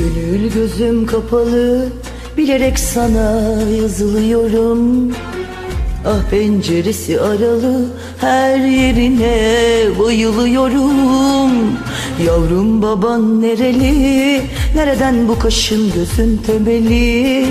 Gönül gözüm kapalı bilerek sana yazılıyorum. Ah penceresi aralı her yerine bayılıyorum. Yavrum baban nereli nereden bu kaşın gözün temeli?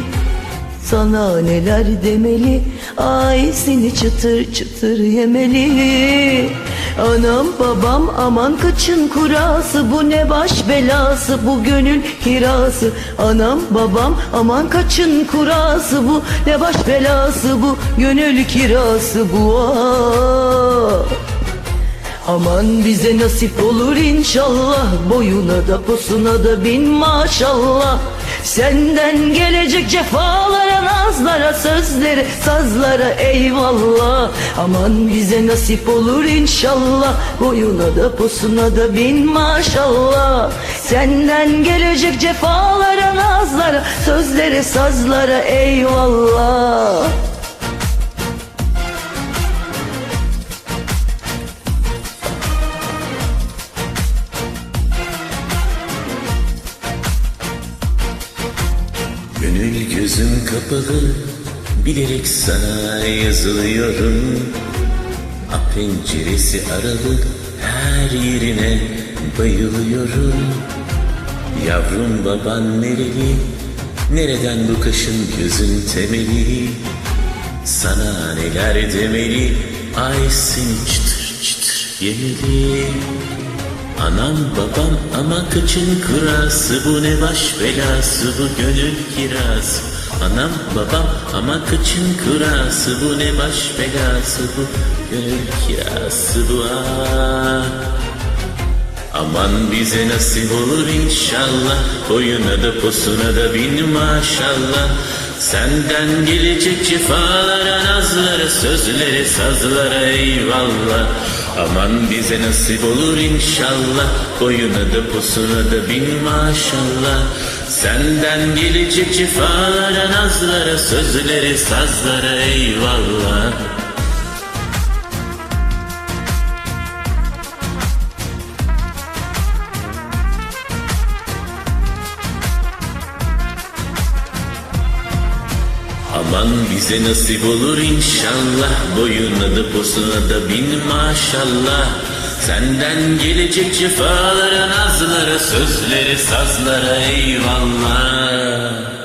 Sana neler demeli Ay seni çıtır çıtır yemeli Anam babam aman kaçın kurası. Bu ne baş belası bu gönül kirası. Anam babam aman kaçın kurası. Bu ne baş belası bu gönül kirası. Bu ah. Aman bize nasip olur inşallah. Boyuna da posuna da bin maşallah. Senden gelecek cefalara sözlere sazlara eyvallah. Aman bize nasip olur inşallah. Boyuna da posuna da bin maşallah. Senden gelecek cefalara nazlara sözlere sazlara eyvallah Gönül gözüm kapalı Bilerek sana yazılıyorum. A penceresi aralı Her yerine bayılıyorum. Yavrum baban nereli? Nereden bu kaşın gözün temeli? Sana neler demeli? Ay seni çıtır çıtır yemeli Anam babam ama kaçın kurası Bu ne baş belası bu gönül kirası. Anam babam ama kaçın kurası Bu ne baş belası bu gönül kirası. Bu ah. Aman bize nasip olur inşallah. Boyuna da posuna da bin maşallah. Senden gelecek cefalara nazlara Sözlere sazlara eyvallah Aman bize nasip olur inşallah. Boyuna da posuna da bin maşallah. Senden gelecek cefalara nazlara Sözlere sazlara eyvallah Aman bize nasip olur inşallah. Boyuna da posuna da bin maşallah. Senden gelecek cefalara nazlara Sözleri sazlara eyvallah